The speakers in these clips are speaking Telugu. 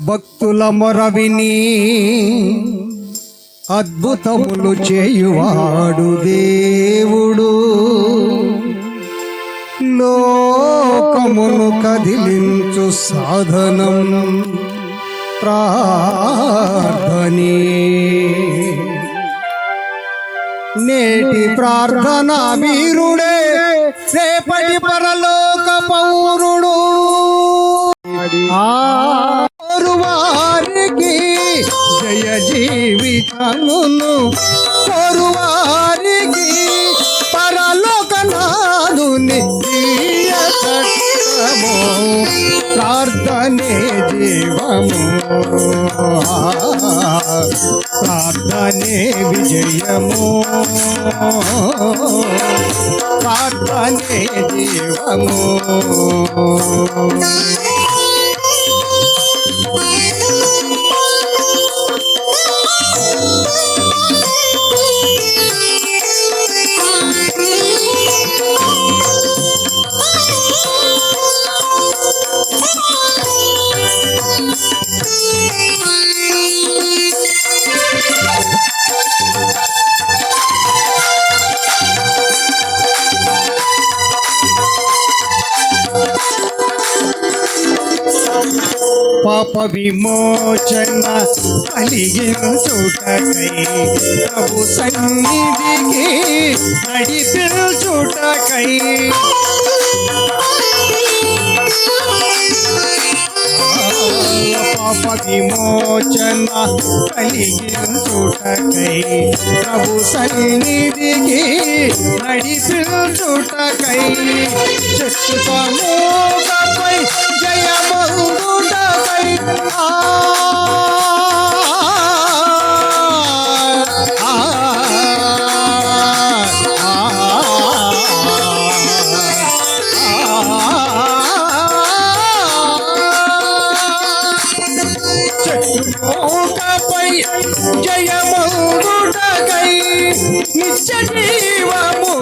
భక్తుల మొరవిని అద్భుతములు చేయువాడు దేవుడు. లోకమును కదిలించు సాధనం ప్రార్థనే. నేటి ప్రార్థన వీరుడే రేపటి పరలోక పౌరుడు. ఆ జీవితమును కోరువారికి పరలోక ప్రార్థనే జీవము. ప్రార్థనే విజయము. ప్రార్థనే జీవము. పాప విమోచన కలిగిన చూటకై ప్రభు సన్నిధికి నడిపిన చూటకై. విమోచన కలిగించుటకై ప్రభు సన్నిధికి నడిపించుటకై చెట్టు సమూహపై జయమందుటకై ఆ ఆ, చెట్టుపై జయమందుటకై నిత్య జీవము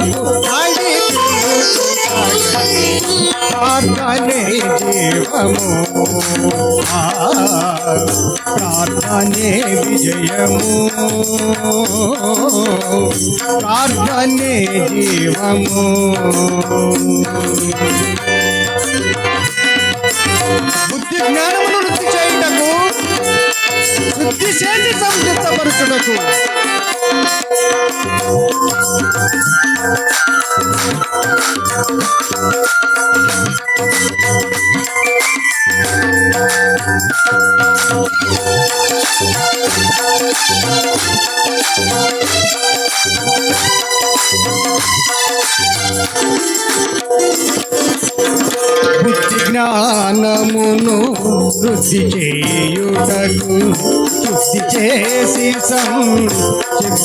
ప్రార్థనే జీవము. ప్రార్థనే విజయము. ప్రార్థనే జీవము. బుద్ధి జ్ఞానమును వృద్ధి వృద్ధి చేసి సంతృప్తపరచుటకు బుద్ధి జ్ఞానమును శుద్ధి చేయుటకు శుద్ధి చేసి సంసిద్ధపరచుటకు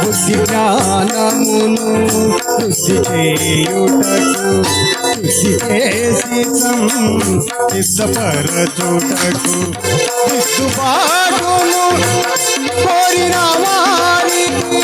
బుద్ధి జ్ఞానమును వృద్ధి చేయుటకు శుద్ధి చేసి సంసిద్ధపరచుటకు దిద్దుబాటును కోరిన వారికి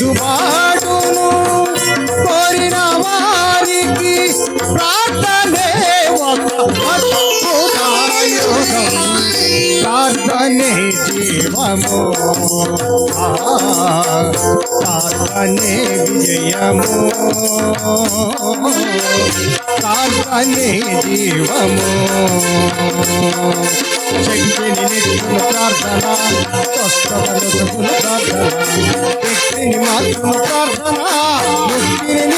దిద్దుబాటును కోరిన వారికి ప్రార్థనే ఒక అద్భుతాయుధం. ప్రార్థనే జీవము. ఆ, ప్రార్థనే విజయము. ప్రార్థనే జీవము. శక్తిని నిత్యుల ప్రార్థన స్వస్థ ప్రార్థన. శక్తిని మాత్రుల ప్రార్థన ముక్తిని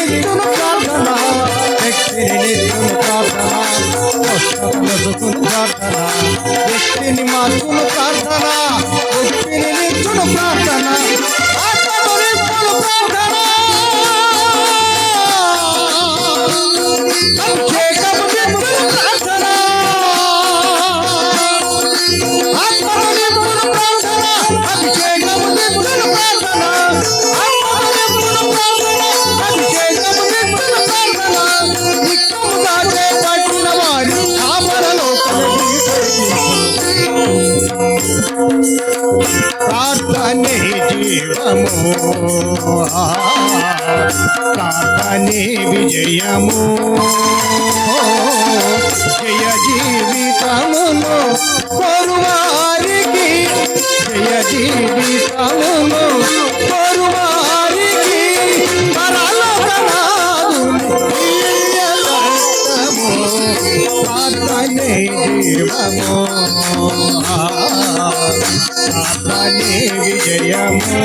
ప్రార్థనే జీవము ప్రార్థనే విజయము జయ జీవితమును కొరువారికి జయ జీవితమును ప్రార్థనే జీవము విజయము